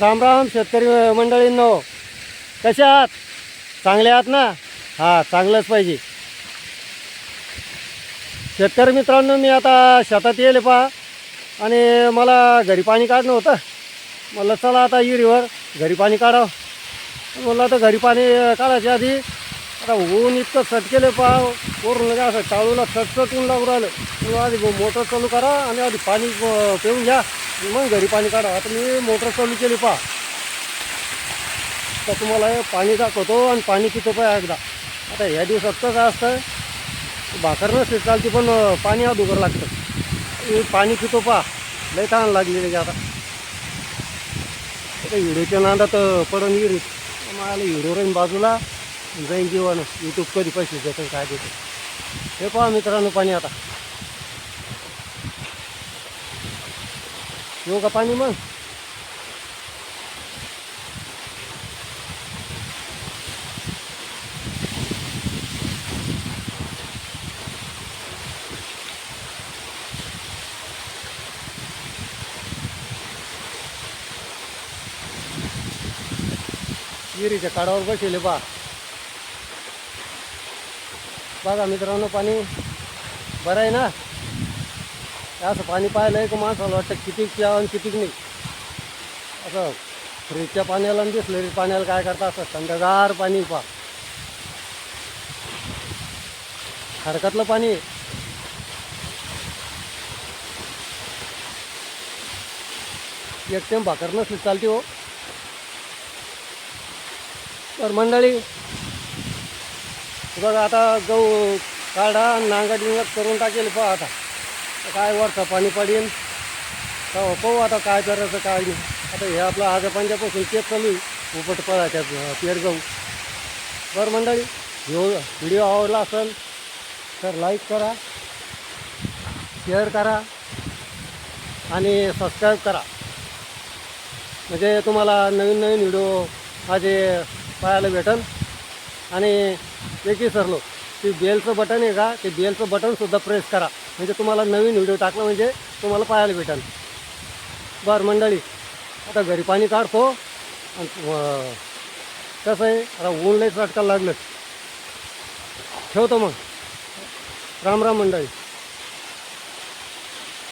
राम राम शेतकरी मंडळींनो. कसे आहात? चांगले आहात ना? हां चांगलंच पाहिजे. शेतकरी मित्रांनो मी आता शेतात येईल पहा. आणि मला घरी पाणी काढणं होतं. म्हटलं चला आता विहिरीवर घरी पाणी काढावं. म्हटलं आता घरी पाणी काढायच्या आधी आता ऊन इतकं सटकेलं पहा. वरून लगे असं टाळूला सटसट ऊन लागू राहिलं. आधी मोटर चालू करा आणि आधी पाणी पिऊन घ्या. मग घरी पाणी काढा. आता मी मोटर चालू केली पहा. तर तुम्हाला हे पाणी दाखवतो आणि पाणी पितो पहा एकदा. आता ह्या दिवसात तर काय असतं भाकर नसते चालते पण पाणी अधुगर लागतं. पाणी पितो पहा. लय ताण लागली आता. आता व्हिडिओच्या नांदात पडून विहिरीत. मला व्हिडिओ राहीन बाजूला. जाईन जीवन. यूट्यूब कधी पैसे देतो काय देतो. हे पहा मित्रांनो पाणी आता. येऊ का पाणी मग विहिरीच्या काढावर बसले बा बघा मित्रांनो पाणी बरं आहे ना असं पाणी पाहिलं आहे का माणसाला वाटतं कितीक प्यावं आणि कितीक नाही. असं फ्रीजच्या पाण्याला आणि बिसलेरी पाण्याला काय करता असं थंडगार पाणी पा खडकातलं पाणी. एक टाइम भाकर नसली चालते हो. तर मंडळी बघा आता गहू काढा नांगट बिंगट करून टाकेल पहा आता. काय वरचं पाणी पडेल? तर पाहू आता काय करायचं काय नाही. आता हे आपलं आज पंजापासून तेच चालू आहे. उपट पळायच्या पेर जाऊ बरं मंडळी व्हिडिओ व्हिडिओ आवडला असेल तर लाईक करा शेअर करा आणि सबस्क्राईब करा. म्हणजे तुम्हाला नवीन नवीन व्हिडिओ माझे पाहायला भेटेल. आणि एक विसरलो ते बेलचं बटन आहे का? ते बेलचं बटनसुद्धा प्रेस करा. म्हणजे तुम्हाला नवीन व्हिडिओ टाकला म्हणजे तुम्हाला पाहायला भेटेल. बरं मंडळी आता घरी पाणी काढतो. आणि कसं आहे आता ऊन लईच चटकायला लागलं. ठेवतो मग. राम राम मंडळी.